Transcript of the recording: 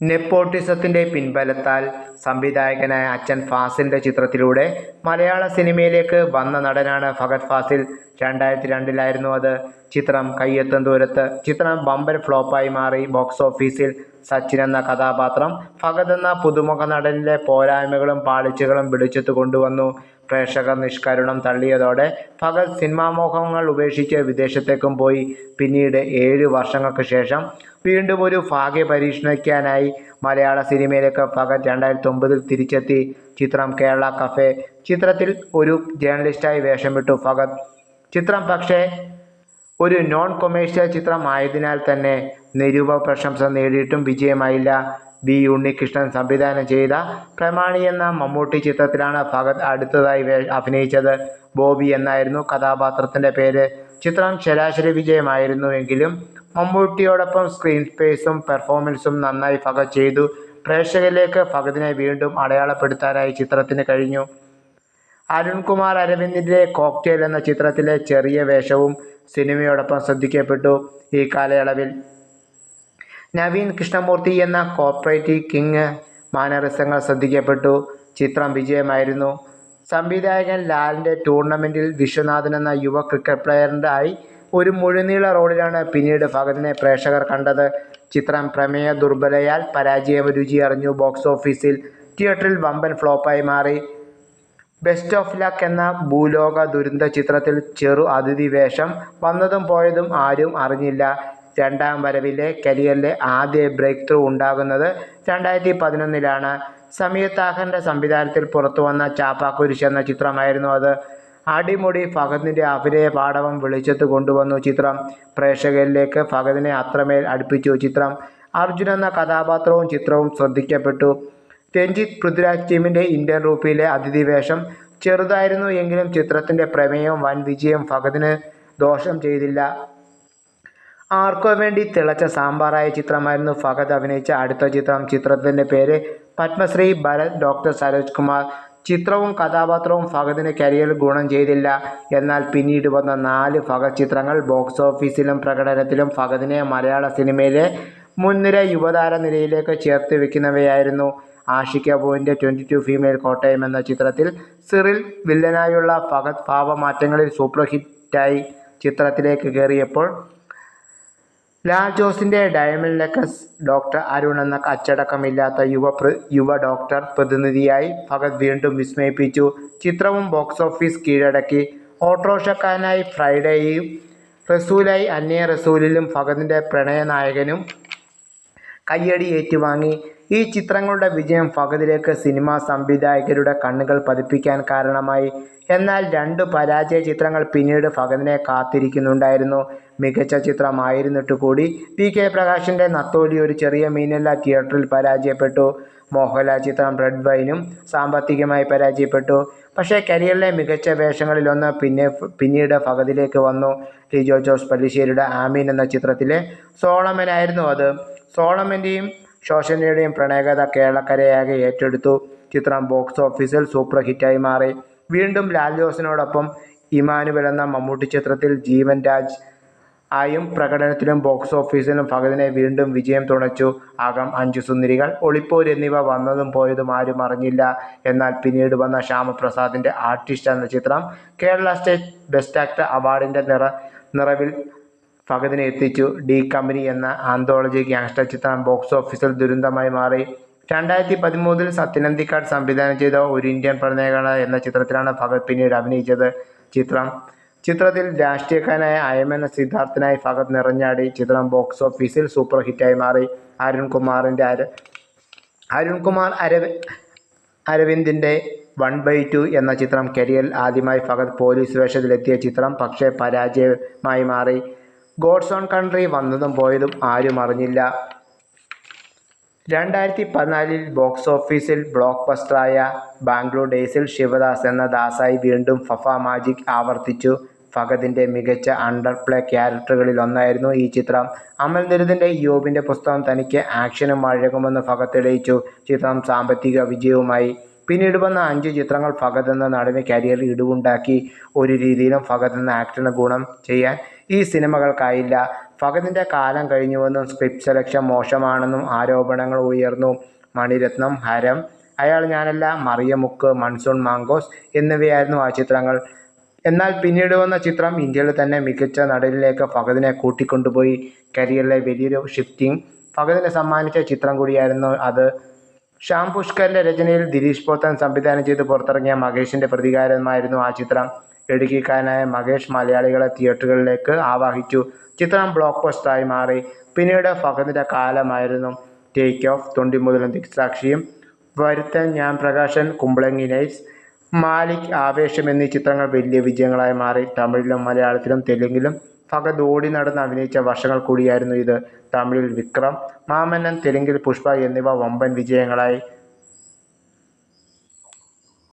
നെപ്പോട്ടിസത്തിന്റെ പിൻബലത്താൽ സംവിധായകനായ അച്ഛൻ ഫാസിലിന്റെ ചിത്രത്തിലൂടെ മലയാള സിനിമയിലേക്ക് വന്ന നടനാണ് ഫഹദ് ഫാസിൽ. രണ്ടായിരത്തി രണ്ടിലായിരുന്നു അത്. ചിത്രം കയ്യെത്തും ദൂരത്ത്. ചിത്രം ബമ്പർ ഫ്ലോപ്പായി മാറി. ബോക്സ് ഓഫീസിൽ സച്ചിൻ എന്ന കഥാപാത്രം ഫഹദ് എന്ന പുതുമുഖ നടനിലെ പോരായ്മകളും പാളിച്ചകളും വിളിച്ചെത്തു കൊണ്ടുവന്നു. പ്രേക്ഷകർ നിഷ്കരുണം തള്ളിയതോടെ ഫഹദ് സിനിമാമോഹങ്ങൾ ഉപേക്ഷിച്ച് വിദേശത്തേക്കും പോയി. പിന്നീട് ഏഴ് വർഷങ്ങൾക്ക് ശേഷം വീണ്ടും ഒരു ഭാഗ്യപരീക്ഷിക്കാനായി മലയാള സിനിമയിലേക്ക് രണ്ടായിരത്തി ഒമ്പതിൽ തിരിച്ചെത്തി. ചിത്രം കേരള കഫേ. ചിത്രത്തിൽ ഒരു ജേർണലിസ്റ്റായി വേഷമിട്ടു ഭഗത് ചിത്രം പക്ഷേ ഒരു നോൺ കൊമേഴ്സ്യൽ ചിത്രം ആയതിനാൽ തന്നെ നിരൂപ പ്രശംസ നേടിയിട്ടും വിജയമായില്ല. വി. ഉണ്ണികൃഷ്ണൻ സംവിധാനം ചെയ്ത പ്രമാണി എന്ന മമ്മൂട്ടി ചിത്രത്തിലാണ് ഭഗത് അടുത്തതായി അഭിനയിച്ചത്. ബോബി എന്നായിരുന്നു കഥാപാത്രത്തിന്റെ പേര്. ചിത്രം ശരാശരി വിജയമായിരുന്നു എങ്കിലും മമ്മൂട്ടിയോടൊപ്പം സ്ക്രീൻ സ്പേസും പെർഫോമൻസും നന്നായി ഫക ചെയ്തു. പ്രേക്ഷകരിലേക്ക് ഫഹദിനെ വീണ്ടും അടയാളപ്പെടുത്താനായി ചിത്രത്തിന് കഴിഞ്ഞു. അരുൺകുമാർ അരവിന്ദിന്റെ കോക്ടെയിൽ എന്ന ചിത്രത്തിലെ ചെറിയ വേഷവും സിനിമയോടൊപ്പം ശ്രദ്ധിക്കപ്പെട്ടു. ഈ കാലയളവിൽ നവീൻ കൃഷ്ണമൂർത്തി എന്ന കോർപ്പറേറ്റ് കിങ് മാനറിസങ്ങൾ ശ്രദ്ധിക്കപ്പെട്ടു. ചിത്രം വിജയമായിരുന്നു. സംവിധായകൻ ലാലിന്റെ ടൂർണമെന്റിൽ വിശ്വനാഥൻ എന്ന യുവ ക്രിക്കറ്റ് പ്ലെയറായി ഒരു മുഴുനീള റോളിലാണ് പിന്നീട് ഫഹദിനെ പ്രേക്ഷകർ കണ്ടത്. ചിത്രം പ്രമേയ ദുർബലയാൽ പരാജയ രുചിയറിഞ്ഞു ബോക്സ് ഓഫീസിൽ. തിയേറ്ററിൽ വമ്പൻ ഫ്ലോപ്പായി മാറി. ബെസ്റ്റ് ഓഫ് ലക്ക് എന്ന ഭൂലോക ദുരന്ത ചിത്രത്തിൽ ചെറു അതിഥി വേഷം വന്നതും പോയതും ആരും അറിഞ്ഞില്ല. രണ്ടാം വരവിലെ കരിയറിലെ ആദ്യ ബ്രേക്ക് ത്രൂ ഉണ്ടാകുന്നത് രണ്ടായിരത്തി പതിനൊന്നിലാണ്. സമീർ താഹറിന്റെ സംവിധാനത്തിൽ പുറത്തുവന്ന ചാപ്പാക്കുരിശ് എന്ന ചിത്രമായിരുന്നു അത്. അടിമുടി ഫഹദിന്റെ അഭിനയ പാടവം വെളിച്ചത്ത് കൊണ്ടുവന്നു ചിത്രം. പ്രേക്ഷകരിലേക്ക് ഫഹദിനെ അത്രമേൽ അടുപ്പിച്ചു ചിത്രം. അർജുൻ എന്ന കഥാപാത്രവും ചിത്രവും ശ്രദ്ധിക്കപ്പെട്ടു. രഞ്ജിത്ത് പൃഥ്വിരാജ് ടീമിന്റെ ഇന്ത്യൻ റൂപ്പിയിലെ അതിഥിവേഷം ചെറുതായിരുന്നു എങ്കിലും ചിത്രത്തിന്റെ പ്രമേയവും വൻ വിജയം ഫഹദിന് ദോഷം ചെയ്തില്ല. ആർക്കോ വേണ്ടി തിളച്ച സാമ്പാറായ ചിത്രമായിരുന്നു ഫഹദ് അഭിനയിച്ച അടുത്ത ചിത്രം. ചിത്രത്തിന്റെ പേര് പത്മശ്രീ ഭരത് ഡോക്ടർ സരോജ് കുമാർ. ചിത്രവും കഥാപാത്രവും ഫഹദിന് കരിയറിൽ ഗുണം ചെയ്തില്ല. എന്നാൽ പിന്നീട് വന്ന നാല് ഫഹദ് ചിത്രങ്ങൾ ബോക്സ് ഓഫീസിലും പ്രകടനത്തിലും ഫഹദിനെ മലയാള സിനിമയിലെ മുൻനിര യുവതാര നിരയിലേക്ക് ചേർത്ത് വയ്ക്കുന്നവയായിരുന്നു. ആഷിക ബോയിന്റെ ട്വന്റി ടു ഫീമെയിൽ കോട്ടയം എന്ന ചിത്രത്തിൽ സിറിൽ വില്ലനായുള്ള ഫഹദ് ഭാവമാറ്റങ്ങളിൽ സൂപ്പർഹിറ്റായി. ചിത്രത്തിലേക്ക് കേറിയപ്പോൾ ലാൽ ജോസിന്റെ ഡയമണ്ട് നെക്ലസ്. ഡോക്ടർ അരുൺ എന്ന അച്ചടക്കമില്ലാത്ത യുവ യുവ ഡോക്ടർ പ്രതിനിധിയായി ഭഗത് വീണ്ടും വിസ്മയിപ്പിച്ചു. ചിത്രവും ബോക്സ് ഓഫീസ് കീഴടക്കി. ഓട്ടോറിക്ഷക്കാരനായി ഫ്രൈഡേയും റസൂലായി അന്നേ റസൂലിലും ഭഗതിന്റെ പ്രണയനായകനും കയ്യടി ഏറ്റുവാങ്ങി. ഈ ചിത്രങ്ങളുടെ വിജയം ഫഹദിലേക്ക് സിനിമാ സംവിധായകരുടെ കണ്ണുകൾ പതിപ്പിക്കാൻ കാരണമായി. എന്നാൽ രണ്ട് പരാജയ ചിത്രങ്ങൾ പിന്നീട് ഫഹദിനെ കാത്തിരിക്കുന്നുണ്ടായിരുന്നു. മികച്ച ചിത്രമായിരുന്നിട്ട് കൂടി പി കെ. പ്രകാശിന്റെ നത്തോലി ഒരു ചെറിയ മീനല്ല തിയേറ്ററിൽ പരാജയപ്പെട്ടു. മോഹൻലാൽ ചിത്രം റെഡ് വൈനും സാമ്പത്തികമായി പരാജയപ്പെട്ടു. പക്ഷേ കരിയറിലെ മികച്ച വേഷങ്ങളിലൊന്ന് പിന്നെ പിന്നീട് ഫഹദിലേക്ക് വന്നു. ലിജോ ജോസ് പല്ലിശ്ശേരിയുടെ ആമീൻ എന്ന ചിത്രത്തിലെ സോളമനായിരുന്നു അത്. സോളമന്റെയും ശോഭനയുടെയും പ്രണയകഥ കേരളക്കരയാകെ ഏറ്റെടുത്തു. ചിത്രം ബോക്സ് ഓഫീസിൽ സൂപ്പർ ഹിറ്റായി മാറി. വീണ്ടും ലാൽ ജോസിനോടൊപ്പം ഇമ്മാനുവൽ എന്ന മമ്മൂട്ടി ചിത്രത്തിൽ ജീവൻ രാജ് ആയും പ്രകടനത്തിലും ബോക്സ് ഓഫീസിലും ഭഗതിനെ വീണ്ടും വിജയം തുണച്ചു. അകം, അഞ്ചു സുന്ദരികൾ, ഒളിപ്പോര് എന്നിവ വന്നതും പോയതും ആരും അറിഞ്ഞില്ല. എന്നാൽ പിന്നീട് വന്ന ശ്യാമപ്രസാദിന്റെ ആർട്ടിസ്റ്റ് എന്ന ചിത്രം കേരള സ്റ്റേറ്റ് ബെസ്റ്റ് ആക്ടർ അവാർഡിന്റെ നിറ നിറവിൽ ഫഹദിനെ എത്തിച്ചു. ഡി കമ്പനി എന്ന ആന്തോളജി ഗ്യാങ്സ്റ്റർ ചിത്രം ബോക്സ് ഓഫീസിൽ ദുരന്തമായി മാറി. രണ്ടായിരത്തി പതിമൂന്നിൽ സത്യനന്ദിക്കാട് സംവിധാനം ചെയ്ത ഒരു ഇന്ത്യൻ പ്രണയകഥ എന്ന ചിത്രത്തിലാണ് ഫഹദ് പിന്നീട് അഭിനയിച്ചത്. ചിത്രം ചിത്രത്തിൽ രാഷ്ട്രീയക്കാരനായ അയമൻ സിദ്ധാർത്ഥനായി ഫഹദ് നിറഞ്ഞാടി. ചിത്രം ബോക്സ് ഓഫീസിൽ സൂപ്പർ ഹിറ്റായി മാറി. അരുൺകുമാർ അരവിന്ദിന്റെ വൺ ബൈ ടു എന്ന ചിത്രം കരിയറിൽ ആദ്യമായി ഫഹദ് പോലീസ് വേഷത്തിലെത്തിയ ചിത്രം പക്ഷേ പരാജയമായി മാറി. ഗോഡ്സ് ഓൺ കൺട്രി വന്നതും പോയതും ആരും അറിഞ്ഞില്ല. രണ്ടായിരത്തി പതിനാലിൽ ബോക്സ് ഓഫീസിൽ ബ്ലോക്ക് ബസ്റ്ററായ ബാംഗ്ലൂർ ഡേയ്സിൽ ശിവദാസ് എന്ന ദാസായി വീണ്ടും ഫഫ മാജിക് ആവർത്തിച്ചു. ഫഹദിന്റെ മികച്ച അണ്ടർ പ്ലേ ക്യാരക്ടറുകളിലൊന്നായിരുന്നു ഈ ചിത്രം. അമൽ നീരദിന്റെ യോബിന്റെ പുസ്തകം തനിക്ക് ആക്ഷനും വഴകുമെന്ന് ഫഹദ് തെളിയിച്ചു. ചിത്രം സാമ്പത്തിക വിജയവുമായി. പിന്നീട് വന്ന അഞ്ച് ചിത്രങ്ങൾ ഫഹദ് എന്ന നടന് കരിയറിൽ ഇടിവുണ്ടാക്കി. ഒരു രീതിയിലും ഫഹദ് എന്ന ആക്ടറിന് ഗുണം ചെയ്യാൻ ഈ സിനിമകൾക്കായില്ല. ഫഹദിന്റെ കാലം കഴിഞ്ഞുവെന്നും സ്ക്രിപ്റ്റ് സെലക്ഷൻ മോശമാണെന്നും ആരോപണങ്ങൾ ഉയർന്നു. മണിരത്നം ഹരം അയാൾ ഞാനല്ല മറിയമുക്ക് മൺസൂൺ മാങ്കോസ് എന്നിവയായിരുന്നു ആ ചിത്രങ്ങൾ. എന്നാൽ പിന്നീട് വന്ന ചിത്രം ഇന്ത്യയിൽ തന്നെ മികച്ച നടനിലേക്ക് ഫഹദിനെ കൂട്ടിക്കൊണ്ടുപോയി. കരിയറിലെ വലിയൊരു ഷിഫ്റ്റിംഗ് ഫഹദിന് സമ്മാനിച്ച ചിത്രം കൂടിയായിരുന്നു അത്. ശ്യാം പുഷ്കറിന്റെ രചനയിൽ ദിലീഷ് പോത്തൻ സംവിധാനം ചെയ്ത് പുറത്തിറങ്ങിയ മഹേഷിന്റെ പ്രതികാരമായിരുന്നു ആ ചിത്രം. ഇടുക്കിക്കാരനായ മഹേഷ് മലയാളികളെ തിയേറ്ററുകളിലേക്ക് ആവാഹിച്ചു. ചിത്രം ബ്ലോക്ക് ബസ്റ്ററായി മാറി. പിന്നീട് ഫഹദിന്റെ കാലമായിരുന്നു. ടേക്ക് ഓഫ് തൊണ്ടിമുതലും ദിക്സാക്ഷിയും. വരുത്തൻ ഞാൻ പ്രകാശൻ കുമ്പളങ്ങി നൈറ്റ്സ്. മാലിക് ആവേശം എന്നീ ചിത്രങ്ങൾ വലിയ വിജയങ്ങളായി മാറി. തമിഴിലും മലയാളത്തിലും തെലുങ്കിലും ഫഹദ് ഓടി നടന്ന് അഭിനയിച്ച വർഷങ്ങൾ കൂടിയായിരുന്നു ഇത്. തമിഴിൽ വിക്രം മാമന്നൻ തെലുങ്കിൽ പുഷ്പ എന്നിവ വമ്പൻ വിജയങ്ങളായി.